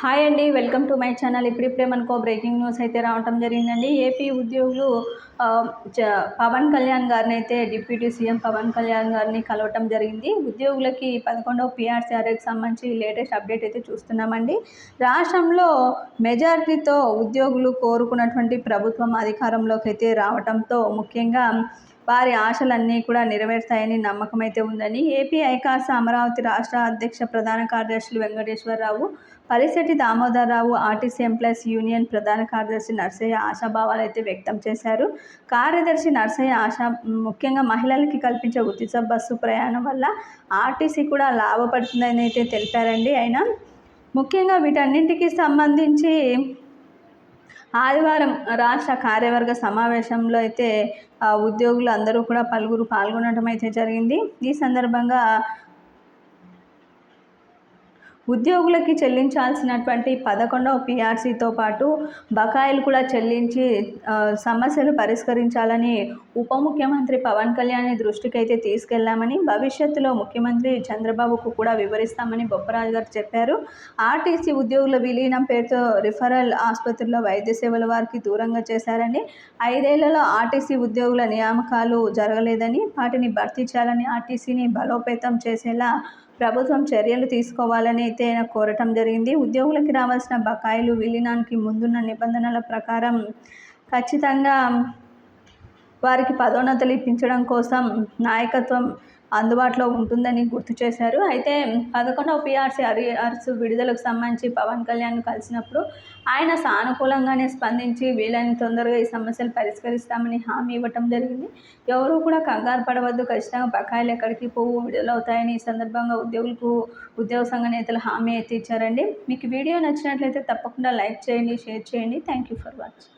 Hi అండి welcome to my channel. ఇప్పుడిప్పుడే మనకు బ్రేకింగ్ న్యూస్ అయితే రావటం జరిగిందండి. ఏపీ ఉద్యోగులు పవన్ కళ్యాణ్ గారిని అయితే డిప్యూటీ సీఎం పవన్ కళ్యాణ్ గారిని కలవటం జరిగింది. ఉద్యోగులకి పదకొండవ పిఆర్సీఆర్కి సంబంధించి లేటెస్ట్ అప్డేట్ అయితే చూస్తున్నామండి. రాష్ట్రంలో మెజారిటీతో ఉద్యోగులు కోరుకున్నటువంటి ప్రభుత్వం అధికారంలోకి అయితే రావటంతో ముఖ్యంగా వారి ఆశలన్నీ కూడా నెరవేరుతాయని నమ్మకం అయితే ఉందని ఏపీ ఐకాస అమరావతి రాష్ట్ర అధ్యక్ష ప్రధాన కార్యదర్శులు Venkateswararao Palisetti Damodararao RTC employees union ప్రధాన కార్యదర్శి నర్సయ్య ఆశాభావాలు అయితే వ్యక్తం చేశారు. కార్యదర్శి నర్సయ్య ఆశ ముఖ్యంగా మహిళలకి కల్పించే ఉచిత బస్సు ప్రయాణం వల్ల ఆర్టీసీ కూడా లాభపడుతుందని అయితే తెలిపారండి. ఆయన ముఖ్యంగా వీటన్నింటికి సంబంధించి ఆదివారం రాష్ట్ర కార్యవర్గ సమావేశంలో అయితే ఉద్యోగులు అందరూ కూడా పలువురు పాల్గొనడం అయితే జరిగింది. ఈ సందర్భంగా ఉద్యోగులకి చెల్లించాల్సినటువంటి పదకొండవ పిఆర్సీతో పాటు బకాయిలు కూడా చెల్లించి సమస్యలు పరిష్కరించాలని ఉప ముఖ్యమంత్రి పవన్ కళ్యాణ్ దృష్టికి అయితే తీసుకెళ్ళామని భవిష్యత్తులో ముఖ్యమంత్రి చంద్రబాబుకు కూడా వివరిస్తామని బొప్పరాజు గారు చెప్పారు. ఆర్టీసీ ఉద్యోగుల విలీనం పేరుతో రిఫరల్ ఆసుపత్రిలో వైద్య సేవల వారికి దూరంగా చేశారని ఐదేళ్ళలో ఆర్టీసీ ఉద్యోగుల నియామకాలు జరగలేదని వాటిని భర్తీ చేయాలని ఆర్టీసీని బలోపేతం చేసేలా ప్రభుత్వం చర్యలు తీసుకోవాలని అయితే ఆయన కోరటం జరిగింది. ఉద్యోగులకి రావాల్సిన బకాయిలు విలీనానికి ముందున్న నిబంధనల ప్రకారం ఖచ్చితంగా వారికి పదోన్నతులు ఇప్పించడం కోసం నాయకత్వం అందుబాటులో ఉంటుందని గుర్తు చేశారు. అయితే పదకొండవ పిఆర్సీ అరియర్స్ విడుదలకు సంబంధించి పవన్ కళ్యాణ్ కలిసినప్పుడు ఆయన సానుకూలంగానే స్పందించి వీలైన తొందరగా ఈ సమస్యలు పరిష్కరిస్తామని హామీ ఇవ్వటం జరిగింది. ఎవరు కూడా కంగారు పడవద్దు. ఖచ్చితంగా బకాయిలు ఎక్కడికి పోవు విడుదలవుతాయని ఈ సందర్భంగా ఉద్యోగులకు ఉద్యోగ సంఘ నేతలు హామీ అయితే ఇచ్చారండి మీకు వీడియో నచ్చినట్లయితే తప్పకుండా లైక్ చేయండి షేర్ చేయండి. Thank you for watching.